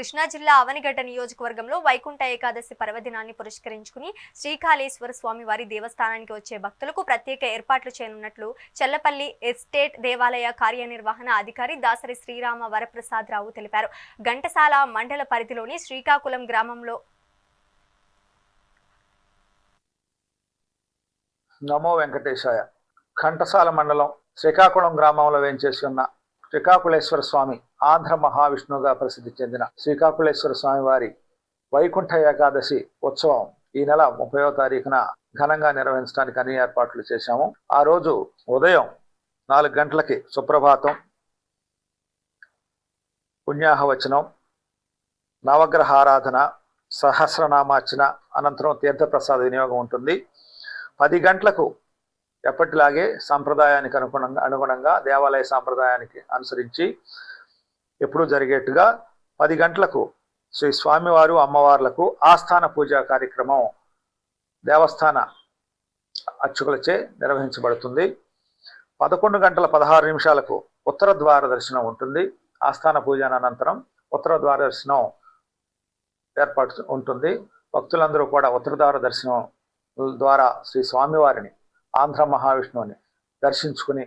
కృష్ణా జిల్లా అవనిగడ్డ నియోజకవర్గంలో వైకుంఠ ఏకాదశి పర్వదినాన్ని పురస్కరించుకుని శ్రీకాళేశ్వర స్వామి వారి దేవస్థానానికి వచ్చే భక్తులకు ప్రత్యేక ఏర్పాట్లు చేయనున్నట్లు చెల్లపల్లి ఎస్టేట్ దేవాలయ కార్యనిర్వహణ అధికారి దాసరి శ్రీరామ వరప్రసాద్ రావు తెలిపారు. ఘంటసాల మండల పరిధిలోని శ్రీకాకుళం గ్రామంలో నమో వెంకటేశాయ. ఘంటసాల మండలం శ్రీకాకుళం గ్రామంలో వేంచేసి ఉన్న శ్రీకాకుళేశ్వర స్వామి ఆంధ్ర మహావిష్ణువుగా ప్రసిద్ధి చెందిన శ్రీకాకుళేశ్వర స్వామివారి వైకుంఠ ఏకాదశి ఉత్సవం ఈ నెల ముప్పైవ తారీఖున ఘనంగా నిర్వహించడానికి అన్ని ఏర్పాట్లు చేశాము. ఆ రోజు ఉదయం నాలుగు గంటలకి సుప్రభాతం పుణ్యాహవచనం నవగ్రహ ఆరాధన సహస్రనామార్చన అనంతరం తీర్థప్రసాద వినియోగం ఉంటుంది. పది గంటలకు ఎప్పటిలాగే సాంప్రదాయానికి అనుగుణంగా అనుగుణంగా దేవాలయ సాంప్రదాయానికి అనుసరించి ఎప్పుడూ జరిగేట్టుగా పది గంటలకు శ్రీ స్వామివారు అమ్మవార్లకు ఆస్థాన పూజా కార్యక్రమం దేవస్థాన అర్చకులచే నిర్వహించబడుతుంది. పదకొండు గంటల పదహారు నిమిషాలకు ఉత్తర ద్వార దర్శనం ఉంటుంది. ఆస్థాన పూజన అనంతరం ఉత్తర ద్వార దర్శనం ఏర్పాటు ఉంటుంది. భక్తులందరూ కూడా ఉత్తర ద్వార దర్శనం ద్వారా శ్రీ స్వామివారిని ఆంధ్ర మహావిష్ణువుని దర్శించుకుని